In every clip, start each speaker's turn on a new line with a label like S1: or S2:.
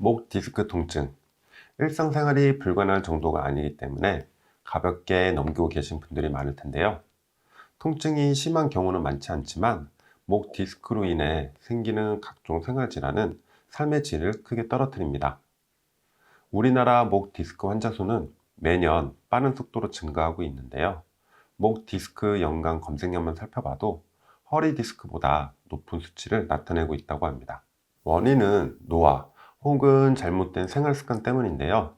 S1: 목 디스크 통증. 일상생활이 불가능한 정도가 아니기 때문에 가볍게 넘기고 계신 분들이 많을 텐데요. 통증이 심한 경우는 많지 않지만 목 디스크로 인해 생기는 각종 생활질환은 삶의 질을 크게 떨어뜨립니다. 우리나라 목 디스크 환자 수는 매년 빠른 속도로 증가하고 있는데요. 목 디스크 연관 검색량만 살펴봐도 허리 디스크보다 높은 수치를 나타내고 있다고 합니다. 원인은 노화 혹은 잘못된 생활 습관 때문인데요.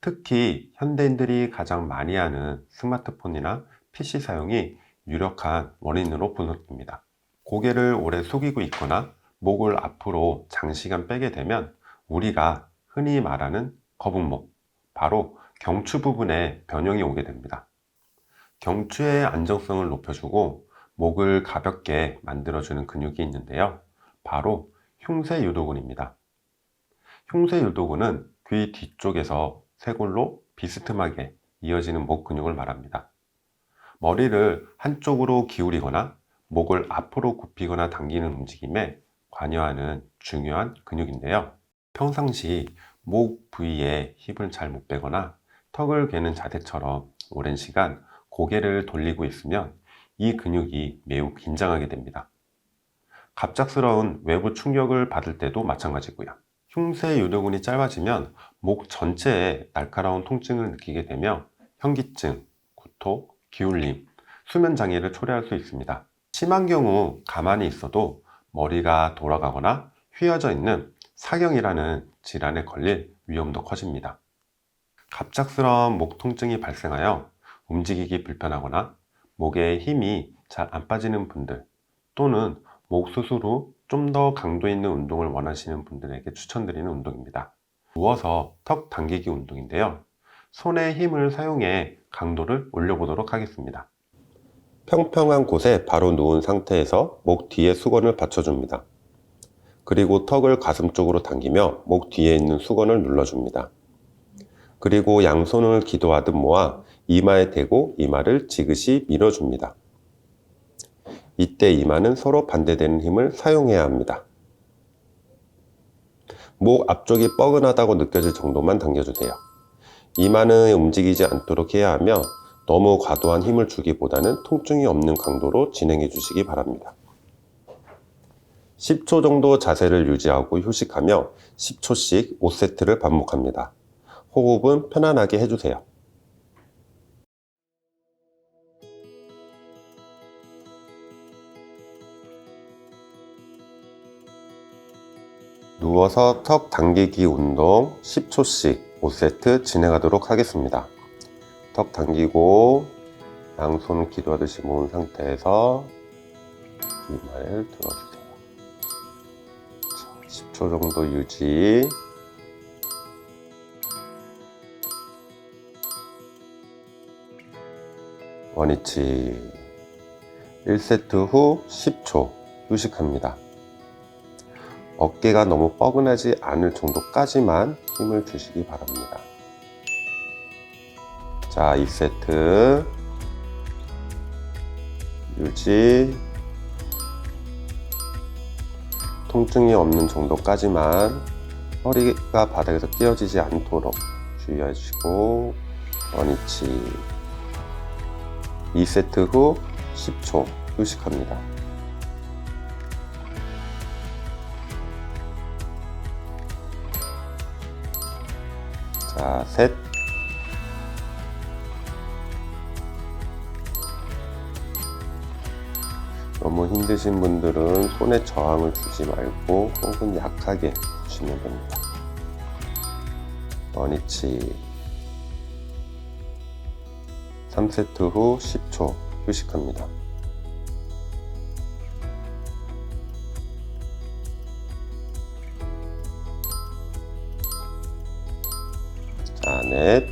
S1: 특히 현대인들이 가장 많이 하는 스마트폰이나 PC 사용이 유력한 원인으로 분석됩니다. 고개를 오래 숙이고 있거나 목을 앞으로 장시간 빼게 되면 우리가 흔히 말하는 거북목, 바로 경추 부분에 변형이 오게 됩니다. 경추의 안정성을 높여주고 목을 가볍게 만들어주는 근육이 있는데요. 바로 흉쇄 유도근입니다. 흉쇄 유도근은 귀 뒤쪽에서 쇄골로 비스듬하게 이어지는 목 근육을 말합니다. 머리를 한쪽으로 기울이거나 목을 앞으로 굽히거나 당기는 움직임에 관여하는 중요한 근육인데요. 평상시 목 부위에 힘을 잘 못 빼거나 턱을 괴는 자세처럼 오랜 시간 고개를 돌리고 있으면 이 근육이 매우 긴장하게 됩니다. 갑작스러운 외부 충격을 받을 때도 마찬가지고요. 흉쇄 유도근이 짧아지면 목 전체에 날카로운 통증을 느끼게 되며 현기증, 구토, 기울림, 수면 장애를 초래할 수 있습니다. 심한 경우 가만히 있어도 머리가 돌아가거나 휘어져 있는 사경이라는 질환에 걸릴 위험도 커집니다. 갑작스러운 목 통증이 발생하여 움직이기 불편하거나 목에 힘이 잘 안 빠지는 분들 또는 목 수술 후 좀 더 강도 있는 운동을 원하시는 분들에게 추천드리는 운동입니다. 누워서 턱 당기기 운동인데요. 손에 힘을 사용해 강도를 올려보도록 하겠습니다. 평평한 곳에 바로 누운 상태에서 목 뒤에 수건을 받쳐줍니다. 그리고 턱을 가슴 쪽으로 당기며 목 뒤에 있는 수건을 눌러줍니다. 그리고 양손을 기도하듯 모아 이마에 대고 이마를 지그시 밀어줍니다. 이때 이마는 서로 반대되는 힘을 사용해야 합니다. 목 앞쪽이 뻐근하다고 느껴질 정도만 당겨주세요. 이마는 움직이지 않도록 해야 하며 너무 과도한 힘을 주기보다는 통증이 없는 강도로 진행해 주시기 바랍니다. 10초 정도 자세를 유지하고 휴식하며 10초씩 5세트를 반복합니다. 호흡은 편안하게 해주세요. 누워서 턱 당기기 운동 10초씩 5세트 진행하도록 하겠습니다. 턱 당기고 양손을 기도하듯이 모은 상태에서 이마를 들어주세요. 자, 10초 정도 유지. 원위치 1세트 후 10초 휴식합니다. 어깨가 너무 뻐근하지 않을 정도까지만 힘을 주시기 바랍니다. 자, 2세트 유지 통증이 없는 정도까지만 허리가 바닥에서 띄어지지 않도록 주의해 주시고 원위치 2세트 후 10초 휴식합니다. 자, 셋. 너무 힘드신 분들은 손에 저항을 주지 말고 혹은 약하게 주시면 됩니다. 원위치 3세트 후 10초 휴식합니다. 넷.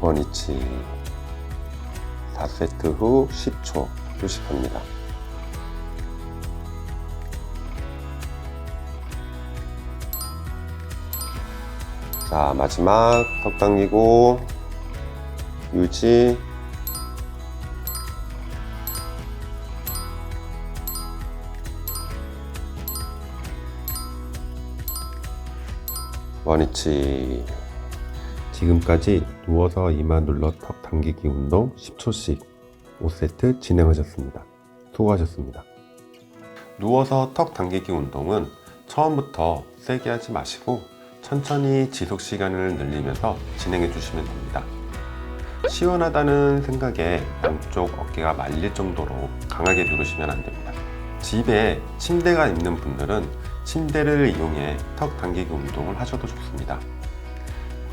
S1: 원위치 4세트 후 10초 휴식합니다. 자, 마지막 턱 당기고 유지. 원위치. 지금까지 누워서 이마 눌러 턱 당기기 운동 10초씩 5세트 진행하셨습니다. 수고하셨습니다. 누워서 턱 당기기 운동은 처음부터 세게 하지 마시고 천천히 지속 시간을 늘리면서 진행해 주시면 됩니다. 시원하다는 생각에 양쪽 어깨가 말릴 정도로 강하게 누르시면 안 됩니다. 집에 침대가 있는 분들은 침대를 이용해 턱 당기기 운동을 하셔도 좋습니다.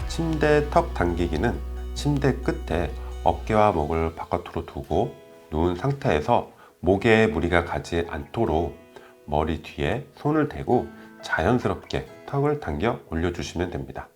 S1: 침대 턱 당기기는 침대 끝에 어깨와 목을 바깥으로 두고 누운 상태에서 목에 무리가 가지 않도록 머리 뒤에 손을 대고 자연스럽게 턱을 당겨 올려주시면 됩니다.